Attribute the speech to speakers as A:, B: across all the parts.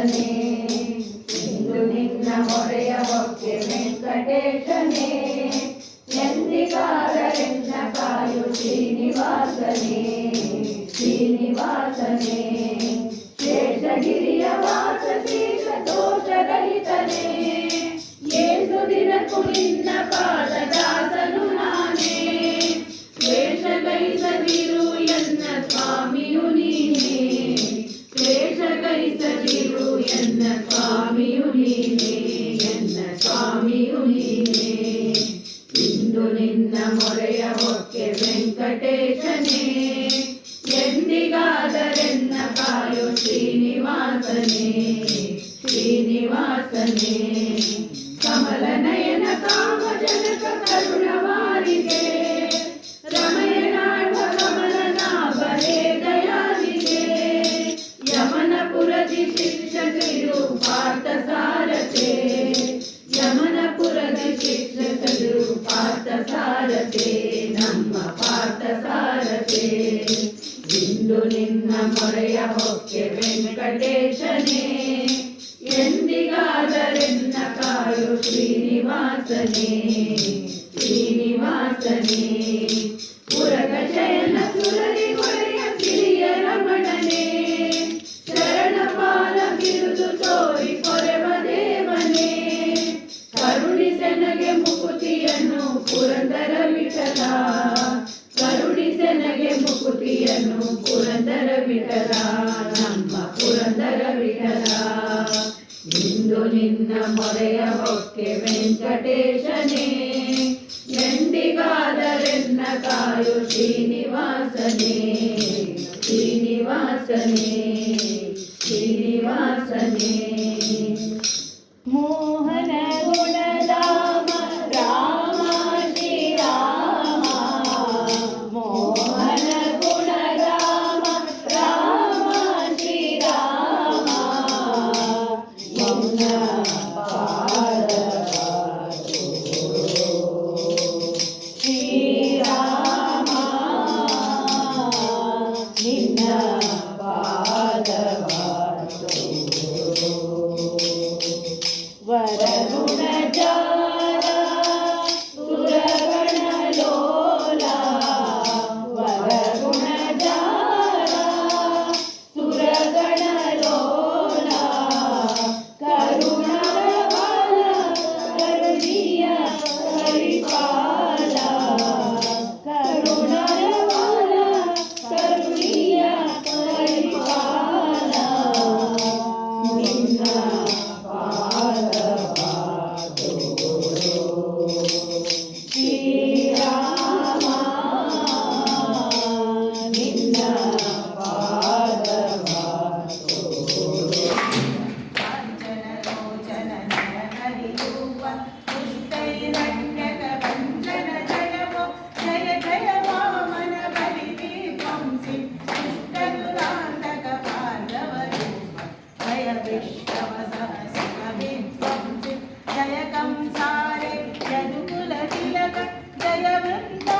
A: ವೆಂಕಟೇಶನೇ ಇಂದು ನಿನ್ನ ಮೊರೆಯ ಹೊಕ್ಕೆ ವೆಂಕಟೇಶನೇ ಎಂದಿಗಾರರೆನ್ನ ಕಾಯು ಶ್ರೀನಿವಾಸನೇ ಶ್ರೀನಿವಾಸನೇ ಶೇಷಗಿರಿಯ ವಾಸ ತೀರ್ಥ ದೋಷರಹಿತನೇ ಏಸು ದಿನಕ್ಕೂ ನಿನ್ನ ಪಾದದ శ్రీనివాసనే శ్రీనివాసనే. కమల నయన కామ జనక కరుణ ಗುರು ಶ್ರೀನಿವಾಸನೇ ಶ್ರೀನಿವಾಸನೇ ಪುರಗ ಶಯನ ಸುರರಿ ಹೊರೆಯ ಸಿರಿಯ ರಮಣನೇ, ಶರಣ ಪಾಲ ಬಿರುದು ತೋರಿ ಕೊರೆವ ದೇವನೇ ಕರುಣಿಸನಗೆ ಮುಕುತಿಯನ್ನು ಪುರಂದರ ವಿಠಲ ಕರುಣಿಸನಗೆ ಮುಕುತಿಯನ್ನು ಪುರಂದರ ವಿಠಲ ನಮ್ಮ ಪುರಂದರ ವಿಠಲ ನಿನ್ನ ಮೊರೆಯ ಹೊಕ್ಕೆ ವೆಂಕಟೇಶನೇ ಎಂದಿಗಾದರೆನ್ನ ಕಾಯು ಶ್ರೀನಿವಾಸನೇ ಶ್ರೀನಿವಾಸನೇ ಶ್ರೀನಿವಾಸನೇ
B: பாதவா Yeah, yeah, yeah.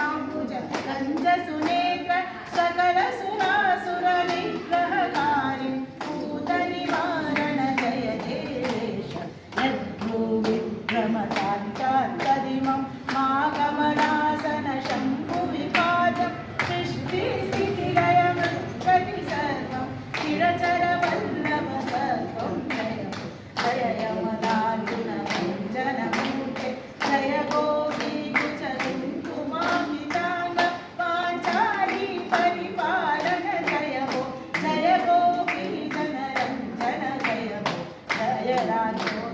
B: రాజు